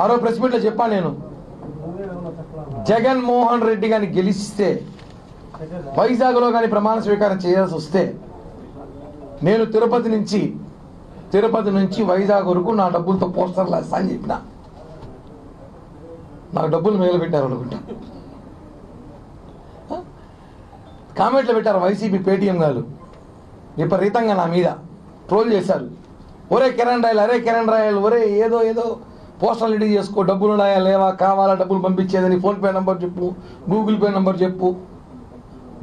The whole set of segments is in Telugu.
ఆరో ప్రెస్ మీట్లో చెప్పాను నేను. జగన్మోహన్ రెడ్డి గారిని గెలిస్తే వైజాగ్లో కానీ ప్రమాణ స్వీకారం చేయాల్సి వస్తే నేను తిరుపతి నుంచి తిరుపతి నుంచి వైజాగ్ వరకు నా డబ్బులతో పోస్టర్లు వేస్తా అని చెప్పిన. నాకు డబ్బులు మిగలబెట్టారు అనుకుంటా. కామెంట్లు పెట్టారు వైసీపీ పేటీఎం గారు విపరీతంగా నా మీద ట్రోల్ చేశారు. ఒరే కిరణ్ రాయల్ అరే కిరణ్ రాయల్ ఒరే ఏదో ఏదో పోస్టల్ రెడీ చేసుకో డబ్బులు ఉన్నాయా లేవా కావాలా డబ్బులు పంపించేదని ఫోన్పే నెంబర్ చెప్పు గూగుల్ పే నెంబర్ చెప్పు.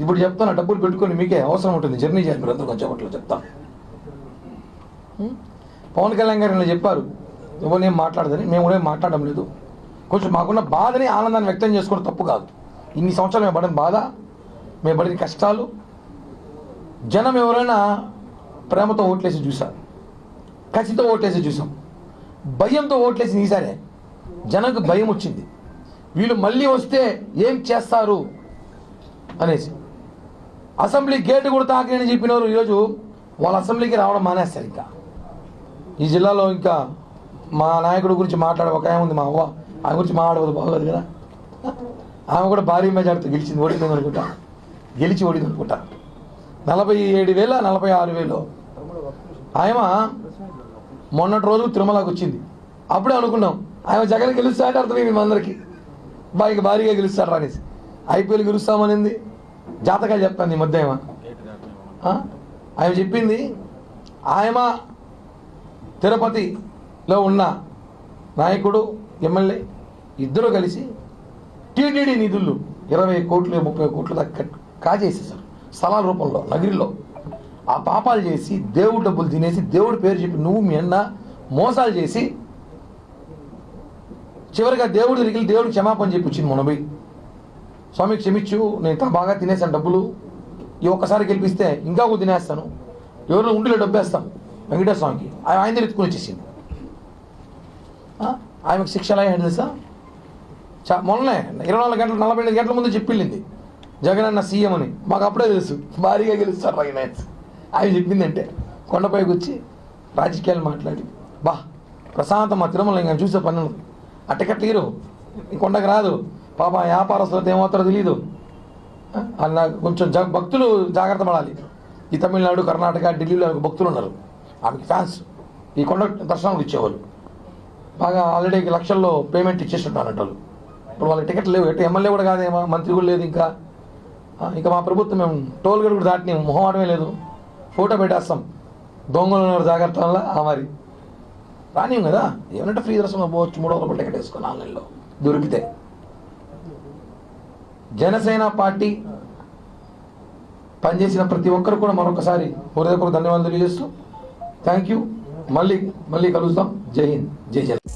ఇప్పుడు చెప్తాను డబ్బులు పెట్టుకొని మీకే అవసరం ఉంటుంది. జర్నీ చేయాలి మీరు అందరూ కొంచెం చెప్తాను? పవన్ కళ్యాణ్ గారు ఇలా చెప్పారు. ఎవరినేం మాట్లాడదని? మేము కూడా ఏం మాట్లాడడం లేదు. కొంచెం మాకున్న బాధని ఆనందాన్ని వ్యక్తం చేసుకోవడం తప్పు కాదు. ఇన్ని సంవత్సరాలు మేము పడిన బాధ మేము పడిన కష్టాలు జనం ఎవరైనా ప్రేమతో ఓట్లేసి చూశారు. కసితో ఓట్లేసి చూసాం. భయంతో ఓట్లేసి నీసారే జనంకు భయం వచ్చింది. వీళ్ళు మళ్ళీ వస్తే ఏం చేస్తారు? అనేసి. అసెంబ్లీ గేటు కూడా తాకినని చెప్పినారు ఈరోజు వాళ్ళ అసెంబ్లీకి రావడం మానేస్తారు ఇంకా. ఈ జిల్లాలో ఇంకా మా నాయకుడి గురించి మాట్లాడే ఒక ఆమె మా అవ్వ. ఆమె గురించి మాట్లాడవద్దు బాగోదు కదా. ఆమె కూడా భారీ మెజార్టీతో గెలిచింది ఓడింది అనుకుంటా. గెలిచి ఓడింది అనుకుంటా. నలభై ఏడు వేల నలభై ఆరు వేలు. ఆయమ మొన్నటి రోజు తిరుమలకు వచ్చింది. అప్పుడే అనుకున్నాం ఆయన జగన్ గెలుస్తాడంటే అర్థమైంది మా అందరికి. బాగా భారీగా గెలుస్తాడు రానేసి ఐపీఎల్ గెలుస్తామనింది. జాతకాలు చెప్తాను ఈ మధ్య ఆయన చెప్పింది ఆయమ తిరుపతిలో ఉన్న నాయకుడు ఎమ్మెల్యే ఇద్దరు కలిసి టీటీడీ నిధులు ఇరవై కోట్లు ముప్పై కోట్లు దాకా కాజేసేసారు స్థలాల రూపంలో నగిరిలో. ఆ పాపాలు చేసి దేవుడు డబ్బులు తినేసి దేవుడు పేరు చెప్పి నువ్వు మీ అన్న మోసాలు చేసి చివరిగా దేవుడు దగ్గరికి దేవుడు క్షమాపణ చెప్పి వచ్చింది మొనబై. స్వామి క్షమించు నేను బాగా తినేసాను డబ్బులు. ఈ ఒక్కసారి గెలిపిస్తే ఇంకా ఒక తినేస్తాను. ఎవరు ఉండిలో డబ్బేస్తాం. వెంకటేశ్వర స్వామికి. ఆయన ఆయన దగ్గర ఎత్తుకుని వచ్చేసింది. ఆమెకు శిక్ష ఎలా అయ్యింది తెలుసా? చా మొన్ననే ఇరవై నాలుగు గంటలు నలభై ఐదు గంటల ముందు చెప్పింది జగన్ అన్న సీఎం అని. మాకు అప్పుడే తెలుసు. భారీగా గెలుస్తారు ఆయన. ఆమె చెప్పిందంటే కొండపైకి వచ్చి రాజకీయాలు మాట్లాడి. బా ప్రశాంతం మా తిరుమల ఇంకా చూసే పని ఉంది. అట్టకట్లీరు ఈ కొండకు రాదు. పాప వ్యాపారస్తులతో ఏమవుతారో తెలియదు అలా కొంచెం జ భక్తులు జాగ్రత్త పడాలి. ఈ తమిళనాడు కర్ణాటక ఢిల్లీలో భక్తులు ఉన్నారు. ఆమెకి ఫ్యాన్స్ ఈ కొండ దర్శనం ఇచ్చేవాళ్ళు బాగా ఆల్రెడీ లక్షల్లో పేమెంట్ ఇచ్చేస్తుంటారంట వాళ్ళు ఇప్పుడు వాళ్ళకి టికెట్ లేవు. ఎటు ఎమ్మెల్యే కూడా కాదేమో మంత్రి కూడా లేదు ఇంకా. ఇంకా మా ప్రభుత్వం మేము టోల్ గేట్ కూడా మొహం మొహమాటమే లేదు. ఫోటో పెట్టేస్తాం దొంగలు ఉన్నారు జాగ్రత్త వల్ల ఆ మరి. రానియం కదా? ఏమంటే ఫ్రీ దర్శనం పోవచ్చు మూడు వందల టికెట్ వేసుకుని ఆన్లైన్లో దొరికితే. జనసేన పార్టీ పనిచేసిన ప్రతి ఒక్కరు కూడా మరొకసారి హృదయపూర్వక ధన్యవాదాలు తెలియజేస్తూ థ్యాంక్ యూ మళ్ళీ మళ్ళీ కలుస్తాం జై హింద్. జై జగన్